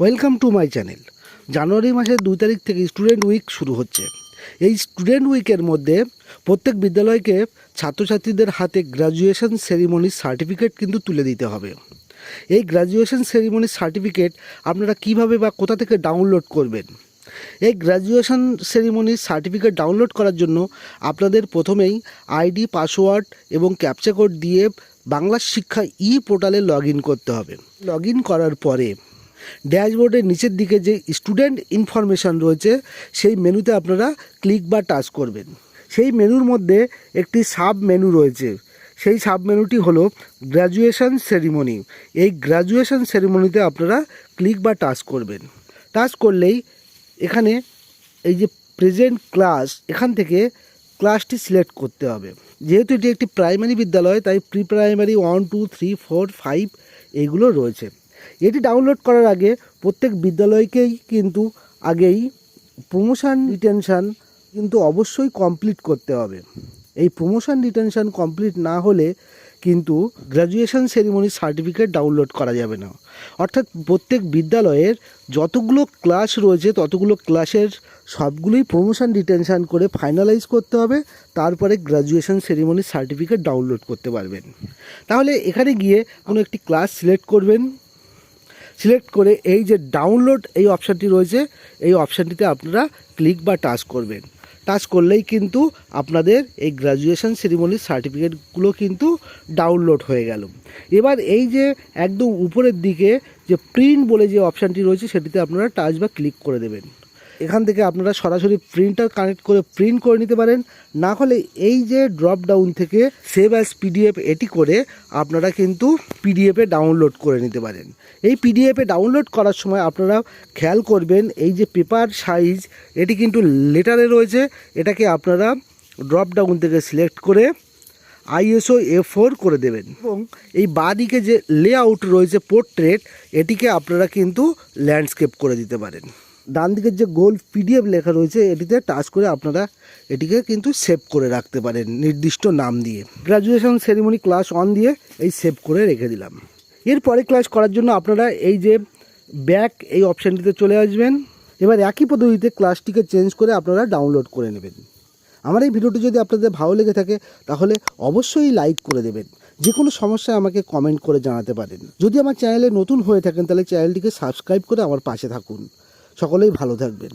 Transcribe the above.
Welcome to my channel জানুয়ারি মাসের দুই তারিখ থেকে স্টুডেন্ট উইক শুরু হচ্ছে। এই স্টুডেন্ট উইকের মধ্যে প্রত্যেক বিদ্যালয়কে ছাত্রছাত্রীদের হাতে গ্র্যাজুয়েশন সেরিমনির সার্টিফিকেট কিন্তু তুলে দিতে হবে। এই গ্র্যাজুয়েশন সেরিমনির সার্টিফিকেট আপনারা কীভাবে বা কোথা থেকে ডাউনলোড করবেন? এই গ্র্যাজুয়েশন সেরিমনির সার্টিফিকেট ডাউনলোড করার জন্য আপনাদের প্রথমেই আইডি পাসওয়ার্ড এবং ক্যাপচা কোড দিয়ে বাংলা শিক্ষা ই পোর্টালে লগ করতে হবে। লগ করার পরে ড্যাশবোর্ডের নিচের দিকে যে স্টুডেন্ট ইনফরমেশান রয়েছে, সেই মেনুতে আপনারা ক্লিক বা টাচ করবেন। সেই মেনুর মধ্যে একটি সাব মেনু রয়েছে। সেই সাব মেনুটি হলো গ্র্যাজুয়েশন সেরিমনি। এই গ্র্যাজুয়েশন সেরিমনিতে আপনারা ক্লিক বা টাচ করবেন। টাচ করলেই এখানে এই যে প্রেজেন্ট ক্লাস, এখান থেকে ক্লাসটি সিলেক্ট করতে হবে। যেহেতু এটি একটি প্রাইমারি বিদ্যালয়, তাই pre primary one, two, three, four, five এইগুলো রয়েছে। এটি ডাউনলোড করার আগে প্রত্যেক বিদ্যালয়কেই কিন্তু আগেই প্রমোশন রিটেনশান কিন্তু অবশ্যই কমপ্লিট করতে হবে। এই প্রমোশন রিটেনশান কমপ্লিট না হলে কিন্তু গ্র্যাজুয়েশন সেরিমনির সার্টিফিকেট ডাউনলোড করা যাবে না। অর্থাৎ প্রত্যেক বিদ্যালয়ের যতগুলো ক্লাস রয়েছে, ততগুলো ক্লাসের সবগুলোই প্রমোশন রিটেনশান করে ফাইনালাইজ করতে হবে, তারপরে গ্র্যাজুয়েশন সেরিমনির সার্টিফিকেট ডাউনলোড করতে পারবেন। তাহলে এখানে গিয়ে কোনো একটি ক্লাস সিলেক্ট করবেন সিলেক্ট করে এই যে ডাউনলোড এই অপশানটি রয়েছে, এই অপশানটিতে আপনারা ক্লিক বা টাচ করবেন। টাচ করলেই কিন্তু আপনাদের এই গ্র্যাজুয়েশন সেরিমনির সার্টিফিকেটগুলো কিন্তু ডাউনলোড হয়ে গেল। এবার এই যে একদম উপরের দিকে যে প্রিন্ট বলে যে অপশানটি রয়েছে, সেটিতে আপনারা টাচ বা ক্লিক করে দেবেন। এখান থেকে আপনারা সরাসরি প্রিন্টার কানেক্ট করে প্রিন্ট করে নিতে পারেন। না হলে এই যে ড্রপ ডাউন থেকে সেভ অ্যাজ পিডিএফ এটি করে আপনারা কিন্তু পিডিএফে ডাউনলোড করে নিতে পারেন। এই পিডিএফে ডাউনলোড করার সময় আপনারা খেয়াল করবেন, এই যে পেপার সাইজ এটি কিন্তু লেটারে রয়েছে। এটাকে আপনারা ড্রপ ডাউন থেকে সিলেক্ট করে আইএসও এ ফোর করে দেবেন। এবং এই বাঁদিকে যে লেআউট রয়েছে পোর্ট্রেট এটিকে আপনারা কিন্তু ল্যান্ডস্কেপ করে দিতে পারেন। ডান দিকের যে গোল পিডিএফ লেখা রয়েছে, এটিতে টাচ করে আপনারা এটিকে কিন্তু সেভ করে রাখতে পারেন নির্দিষ্ট নাম দিয়ে। গ্র্যাজুয়েশন সেরিমনি ক্লাস অন দিয়ে এই সেভ করে রেখে দিলাম। এরপরে ক্লাস করার জন্য আপনারা এই যে ব্যাক এই অপশানটিতে চলে আসবেন। এবার একই পদ্ধতিতে ক্লাসটিকে চেঞ্জ করে আপনারা ডাউনলোড করে নেবেন। আমার এই ভিডিওটি যদি আপনাদের ভালো লেগে থাকে, তাহলে অবশ্যই লাইক করে দেবেন। যে কোনো সমস্যায় আমাকে কমেন্ট করে জানাতে পারেন। যদি আমার চ্যানেলে নতুন হয়ে থাকেন, তাহলে চ্যানেলটিকে সাবস্ক্রাইব করে আমার পাশে থাকুন। সকলেই ভালো থাকবেন।